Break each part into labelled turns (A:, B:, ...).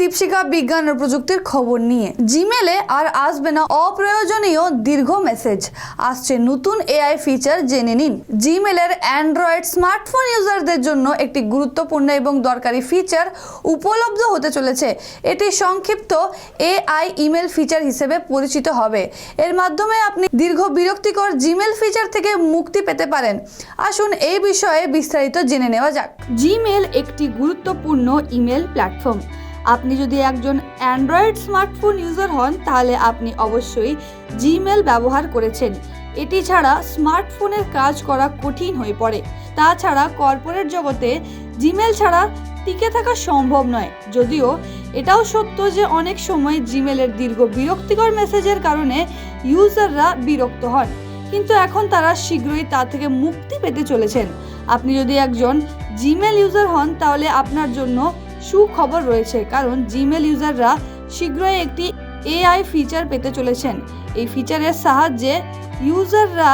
A: দীপশিকা বিজ্ঞান ও প্রযুক্তির খবর নিয়ে। জিমেলে আর আসবে না অপ্রয়োজনীয় দীর্ঘ মেসেজ আসছে নতুন এআই ফিচার জেনে নিন। জিমেলের অ্যান্ড্রয়েড স্মার্টফোন ইউজারদের জন্য একটি গুরুত্বপূর্ণ এবং দরকারি ফিচার উপলব্ধ হতে চলেছে। এটি সংক্ষিপ্ত এআই ইমেল ফিচার হিসেবে পরিচিত হবে। এর মাধ্যমে আপনি দীর্ঘ বিরক্তিকর জিমেল ফিচার থেকে মুক্তি পেতে পারেন। আসুন এই বিষয়ে বিস্তারিত জেনে নেওয়া যাক। জিমেল একটি গুরুত্বপূর্ণ ইমেল প্ল্যাটফর্ম আপনি যদি একজন অ্যান্ড্রয়েড স্মার্টফোন ইউজার হন, তাহলে আপনি অবশ্যই জিমেল ব্যবহার করেছেন। এটি ছাড়া স্মার্টফোনের কাজ করা কঠিন হয়ে পড়ে। তাছাড়া কর্পোরেট জগতে জিমেল ছাড়া টিকে থাকা সম্ভব নয়। যদিও এটাও সত্য যে অনেক সময় জিমেলের দীর্ঘ বিরক্তিকর মেসেজের কারণে ইউজাররা বিরক্ত হন। কিন্তু এখন তারা শীঘ্রই তা থেকে মুক্তি পেতে চলেছেন। আপনি যদি একজন জিমেল ইউজার হন, তাহলে আপনার জন্য সুখবর রয়েছে, কারণ জিমেল ইউজাররা শীঘ্রই একটি এআই ফিচার পেতে চলেছেন। এই ফিচারের সাহায্যে ইউজাররা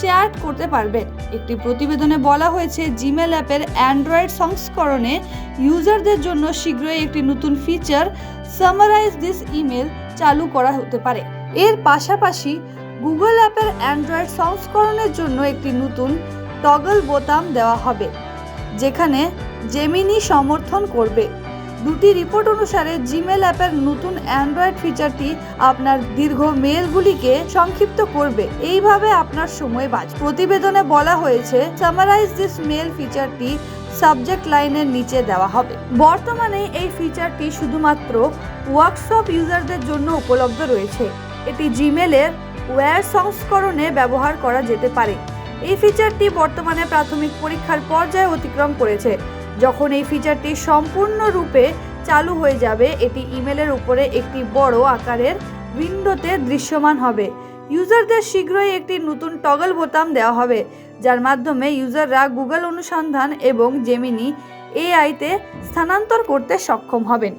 A: চ্যাট করতে পারবে। একটি প্রতিবেদনে বলা হয়েছে জিমেল অ্যাপের অ্যান্ড্রয়েড সংস্করণে ইউজারদের জন্য শীঘ্রই একটি নতুন ফিচার সামারাইজ দিস ইমেল চালু করা হতে পারে। এর পাশাপাশি গুগল অ্যাপের অ্যান্ড্রয়েড সংস্করণের জন্য একটি নতুন টগল বোতাম দেওয়া হবে, যেখানে জেমিনি সমর্থন করবে। দুটি রিপোর্ট অনুসারে জিমেল অ্যাপের নতুন অ্যান্ড্রয়েড ফিচারটি আপনার দীর্ঘ মেলগুলিকে সংক্ষিপ্ত করবে। এইভাবে আপনার সময় বাঁচ প্রতিবেদনে বলা হয়েছে সামারাইজ দিস মেল ফিচারটি সাবজেক্ট লাইনের নিচে দেওয়া হবে। বর্তমানে এই ফিচারটি শুধুমাত্র ওয়ার্কশপ ইউজারদের জন্য উপলব্ধ রয়েছে। এটি জিমেলের ওয়্যার সংস্করণে ব্যবহার করা যেতে পারে। এই ফিচারটি বর্তমানে প্রাথমিক পরীক্ষার পর্যায়ে অতিক্রম করেছে। যখন এই ফিচারটি সম্পূর্ণরূপে চালু হয়ে যাবে, এটি ইমেলের উপরে একটি বড় আকারের উইন্ডোতে দৃশ্যমান হবে। ইউজারদের শীঘ্রই একটি নতুন টগল বোতাম দেওয়া হবে, যার মাধ্যমে ইউজাররা গুগল অনুসন্ধান এবং জেমিনি এআইতে স্থানান্তর করতে সক্ষম হবেন।